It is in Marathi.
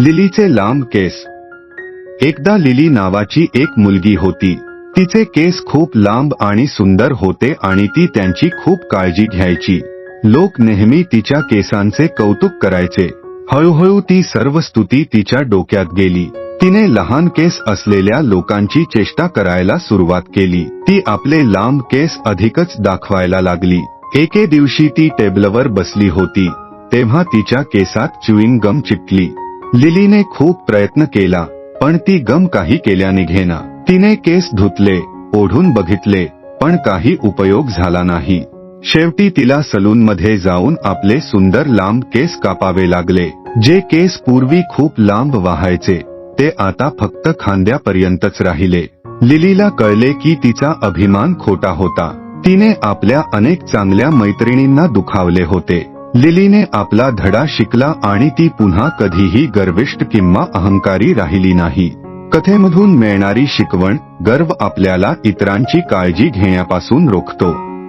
लिलीचे लांब केस. एकदा लिली नावाची एक मुलगी होती. तिचे केस खूप लांब आणि सुंदर होते आणि ती त्यांची खूप काळजी घ्यायची. लोक नेहमी तिच्या केसांचे कौतुक करायचे. हळूहळू ती सर्व स्तुती तिच्या डोक्यात गेली. तिने लहान केस असलेल्या लोकांची चेष्टा करायला सुरुवात केली. ती आपले लांब केस अधिकच दाखवायला लागली. एके दिवशी ती टेबलवर बसली होती. तेव्हा तिच्या केसात चुईंग गम चिटली लिलीने खूप प्रयत्न केला पण ती गम काही केल्याने घेना. तिने केस धुतले ओढून बघितले पण काही उपयोग झाला नाही. शेवटी तिला सलूनमध्ये जाऊन आपले सुंदर लांब केस कापावे लागले. जे केस पूर्वी खूप लांब वाहायचे ते आता फक्त खांद्यापर्यंतच राहिले. लिलीला कळले की तिचा अभिमान खोटा होता. तिने आपल्या अनेक चांगल्या मैत्रिणींना दुखावले होते. लिलीने आपला धडा शिकला आणि ती पुन्हा कधीही गर्विष्ट किंवा अहंकारी राहिली नाही. कथेमधून मिळणारी शिकवण गर्व आपल्याला इतरांची काळजी घेण्यापासून रोखतो.